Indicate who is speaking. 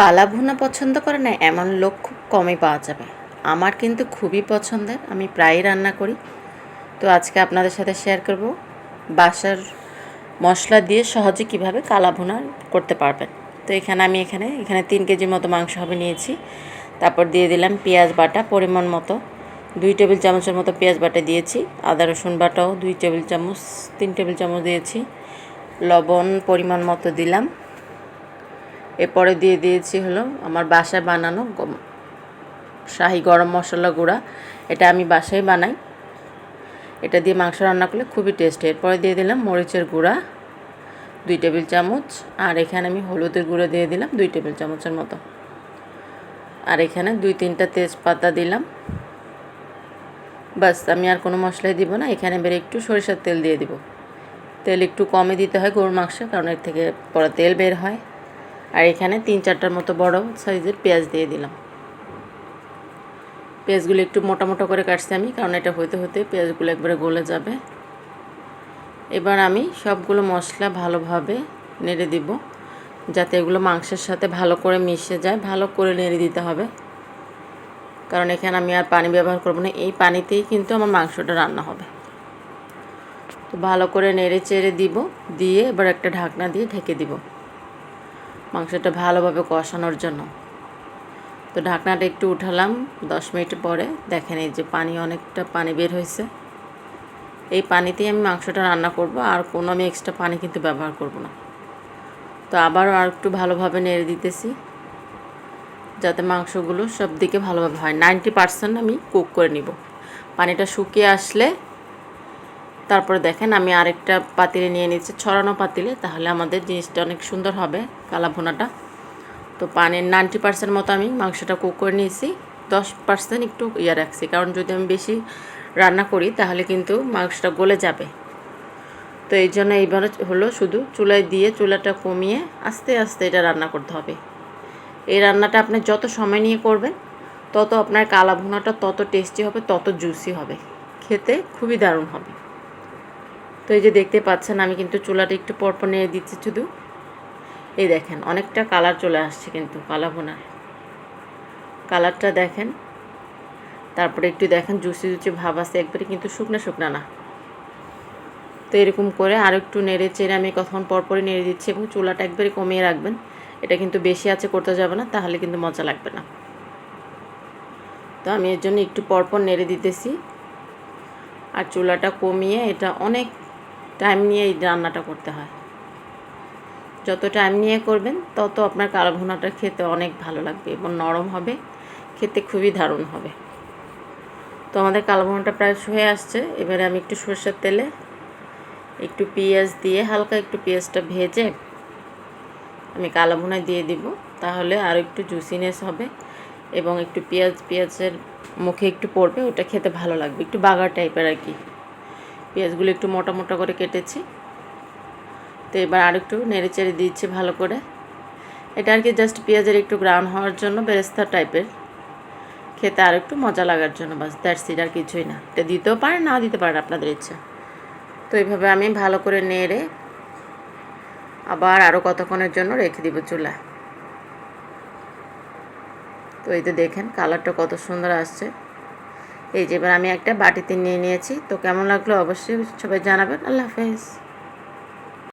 Speaker 1: কালা ভুনা পছন্দ করে না, এমন লোক খুব কমই পাওয়া যাবে। আমার কিন্তু খুবই পছন্দের, আমি প্রায়ই রান্না করি। তো আজকে আপনাদের সাথে শেয়ার করব বাসার মশলা দিয়ে সহজে কীভাবে কালা ভুনা করতে পারবেন। তো এখানে আমি এখানে এখানে তিন কেজির মতো মাংস হবে নিয়েছি। তারপর দিয়ে দিলাম পেঁয়াজ বাটা, পরিমাণ মতো। দুই টেবিল চামচের মতো পেঁয়াজ বাটা দিয়েছি, আদা, রসুন বাটাও দুই টেবিল চামচ, তিন টেবিল চামচ দিয়েছি। লবণ পরিমাণ মতো দিলাম। এরপরে দিয়ে দিয়েছি হলো আমার বাসায় বানানো শাহি গরম মশলা গুঁড়া। এটা আমি বাসায় বানাই। এটা দিয়ে মাংস রান্না করলে খুবই টেস্টি এরপরে দিয়ে দিলাম মরিচের গুঁড়া, দুই টেবিল চামচ। আর এখানে আমি হলুদের গুঁড়ো দিয়ে দিলাম দুই টেবিল চামচের মতো। আর এখানে দুই তিনটা তেজপাতা দিলাম। বাস, আমি আর কোনো মশলাই দিব না। এখানে এবার একটু সরিষার তেল দিয়ে দিব। তেল একটু কমে দিতে হয় গরুর মাংস, কারণ এর থেকে পরে তেল বের হয়। আর এখানে তিন চারটার মতো বড় সাইজের পেঁয়াজ দিয়ে দিলাম। পেঁয়াজগুলো একটু মোটা মোটা করে কাটছি আমি, কারণ এটা হতে হতে পেঁয়াজগুলো একবারে গলে যাবে। এবার আমি সবগুলো মশলা ভালোভাবে নেড়ে দিব, যাতে এগুলো মাংসের সাথে ভালো করে মিশে যায়। ভালো করে নেড়ে দিতে হবে, কারণ এখানে আমি আর পানি ব্যবহার করব না। এই পানিতেই কিন্তু আমার মাংসটা রান্না হবে। তো ভালো করে নেড়ে চেড়ে দিব, দিয়ে এবার একটা ঢাকনা দিয়ে ঢেকে দিব। মাংসটা ভালোভাবে কষানোর জন্য। তো ঢাকনাটা একটু উঠালাম দশ মিনিট পরে। দেখেন এই যে পানি, অনেকটা পানি বের হয়েছে। এই পানিতেই আমি মাংসটা রান্না করব, আর কোনো আমি এক্সট্রা পানি কিন্তু ব্যবহার করব না। তো আবারও আর একটু ভালোভাবে নেড়ে দিতেছি, যাতে মাংসগুলো সব দিকে ভালোভাবে হয়। নাইনটি পার্সেন্ট আমি কুক করে নিব। পানিটা শুকিয়ে আসলে তারপরে দেখেন আমি আরেকটা পাতিলে নিয়ে নিচ্ছি, ছড়ানো পাতিলে। তাহলে আমাদের জিনিসটা অনেক সুন্দর হবে, কালা ভুনাটা। তো পানির নাইনটি পার্সেন্ট মতো আমি মাংসটা কুক করে নিয়েছি, দশ পার্সেন্ট একটু ইয়ে রাখছি। কারণ যদি আমি বেশি রান্না করি, তাহলে কিন্তু মাংসটা গলে যাবে। তো এই জন্য এইবার হলো শুধু চুলায় দিয়ে চুলাটা কমিয়ে আস্তে আস্তে এটা রান্না করতে হবে। এই রান্নাটা আপনি যত সময় নিয়ে করবেন, তত আপনার কালা ভুনাটা তত টেস্টি হবে, তত জুসি হবে। খেতে খুবই দারুণ হবে। তো এই যে দেখতে পাচ্ছেন, আমি কিন্তু চুলাটা একটু পরপর নেড়ে দিচ্ছি শুধু। এই দেখেন, অনেকটা কালার চলে আসছে কিন্তু কালা ভুনার কালারটা দেখেন, তারপরে একটু দেখেন, জুসি জুসি ভাব আছে, একবারে কিন্তু শুকনা শুকনা না। তো এরকম করে আর একটু নেড়ে চেড়ে আমি কতক্ষণ পরপরই নেড়ে দিচ্ছি এবং চুলাটা একবারে কমিয়ে রাখবেন। এটা কিন্তু বেশি আছে, করতে যাবে না, তাহলে কিন্তু মজা লাগবে না। তো আমি এর জন্য একটু পরপর নেড়ে দিতেছি। আর চুলাটা কমিয়ে এটা অনেক টাইম নিয়ে এই রান্নাটা করতে হয়। যত টাইম নিয়ে করবেন, তত আপনার কালো ভুনাটা খেতে অনেক ভালো লাগবে এবং নরম হবে, খেতে খুবই দারুণ হবে। তো আমাদের কালো ভুনাটা প্রায় হয়ে আসছে। এবারে আমি একটু সরষের তেলে একটু পেঁয়াজ দিয়ে হালকা একটু পেঁয়াজটা ভেজে আমি কালো ভুনায় দিয়ে দিব। তাহলে আর একটু জুসিনেস হবে এবং একটু পেঁয়াজ, পেঁয়াজের মুখে একটু পড়বে, ওটা খেতে ভালো লাগবে। একটু বাগার টাইপের আর কি। পেঁয়াজগুলো একটু মোটা মোটা করে কেটেছি। তো এবার আর একটু নেড়ে চেড়ে দিচ্ছি ভালো করে। এটা আর কি জাস্ট পেঁয়াজের একটু গ্রাউন হওয়ার জন্য বেরেস্তা টাইপের খেতে আর একটু মজা লাগার জন্য বাস দ্যাটস ইট আর কিছুই না। এটা দিতেও পারেন না দিতে পারেন আপনাদের ইচ্ছা। তো এইভাবে আমি ভালো করে নেড়ে আবার আরও কতক্ষণের জন্য রেখে দিব চুলা তো এই তো দেখেন কালারটা কত সুন্দর আসছে। এই যে এবার আমি একটা বাটিতে নিয়ে নিয়েছি। তো কেমন লাগল অবশ্যই সবাই জানাবেন। আল্লাহ হাফেজ।